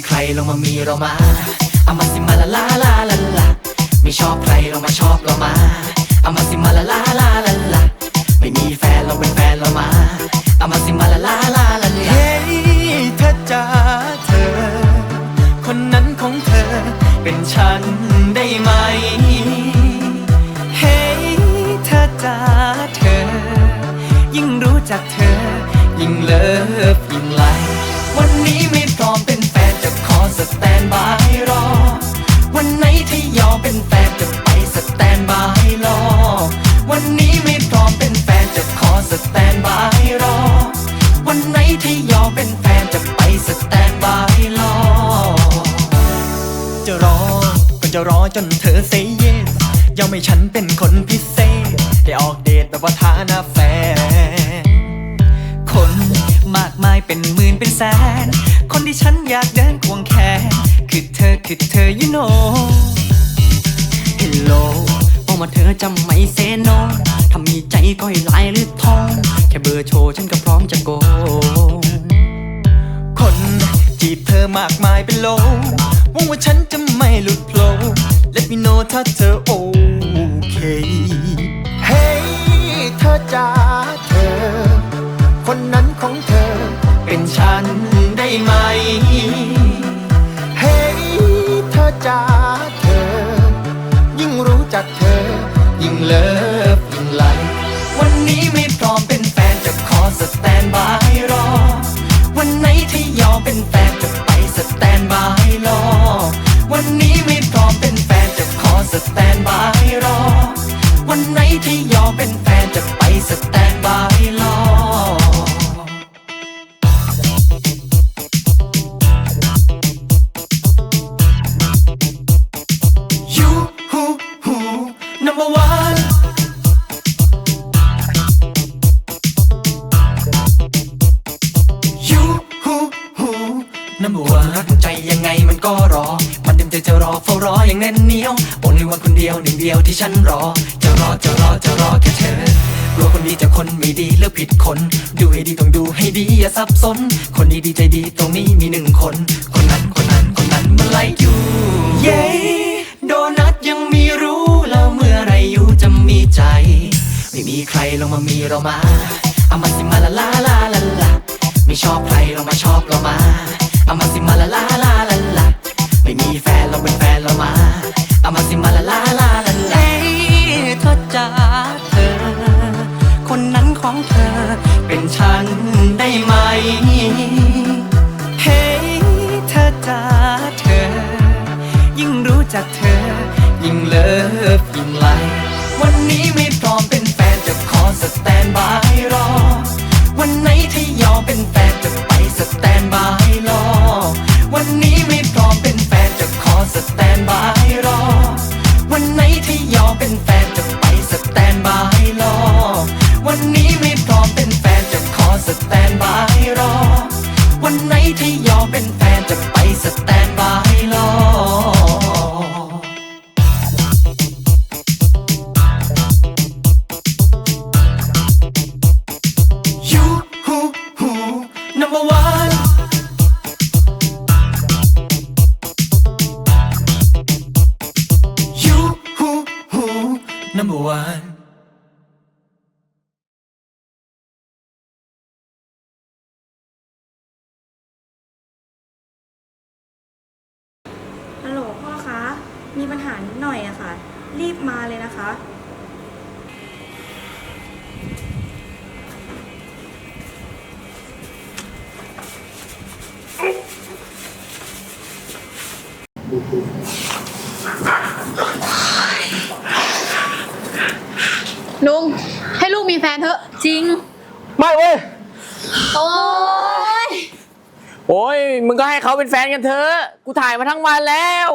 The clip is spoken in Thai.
ีใครลงมามีเรามาเอามาสิมาละลาลาลาลาไม่ชอบใครลงมาชอบเรามาเอามาสิมาละลาลาลาลาไม่มีแฟนลงเป็นแฟนเรามาเอามาสิมาละลาลาลาลาเฮ้ยเธอจ๋าเธอ คนนั้นของเธอ เป็นฉันได้ไหม เฮ้ยเธอจ๋าเธอ ยิ่งรู้จักเธอ ยิ่งเลิฟ จะรอจนเธอเซเยสยอมให้ฉันเป็นคนพิเศษ ได้ออกเดทแบบว่าฐานะแฟน คนมากมายเป็นหมื่นเป็นแสน คนที่ฉันอยากเดินควงแขน คือเธอคือเธอ you know Hello บอกมาเธอจะไม่เซโนถ้ามีใจก็ให้ลน์หรือทอง แค่เบอร์โชว์ฉันก็พร้อมจะโก คนจีบเธอมากมายเป็นโล หวังว่าฉันจะไม่หลุดโผล่ Let me know ถ้าเธอโอเคเฮ้เธอจ๋าเธอ คนนั้นของเธอ เป็นฉันได้ไหมเฮ้เธอจ๋าเธอ ยิ่งรู้จักเธอ ยิ่งเลิฟยิ่งไลวันนี้ไม่พร้อมเป็นแฟนจะขอสแตนบายรอ วันไหนที่ยอมเป็นแฟนจะไปสแตนบายรอ You who who number one ยูฮูฮูน้ำบัวรักใจยังไงมันก็รอ ต็มใจจะรอเฝ้ารออย่างแน่นเหนียวโอนในวันคนเดียวหนึ่งเดียวที่ฉันรอ จะรอจะรอจะรอแค่เธอกลัวคนดีจะคนไม่ดีเลือกผิดคน ดูให้ดีต้องดูให้ดีอย่าสับสน คนดีดีใจดีตรงนี้มีหนึ่งคน คนนั้นคนนั้นคนนั้นมันไล่อยู่เย้โดนัทยังมีรู้แล้วเมื่อไรอยู่จะมีใจ ไม่มีใครลงมามีเรามาเอามาสิมาละลาลาลาลาไม่ชอบใครลงมาชอบเรามาเอามาสิมาละลาลาลา ฉัน number one ฮัลโหลพ่อคะ มีปัญหานิดหน่อยอะค่ะ รีบมาเลยนะคะ ลุงให้ลูกมีแฟนเถอะ จริง ไม่เว้ย โอ้ย โอ้ยมึงก็ให้เขาเป็นแฟนกันเถอะ กูถ่ายมาทั้งวันแล้ว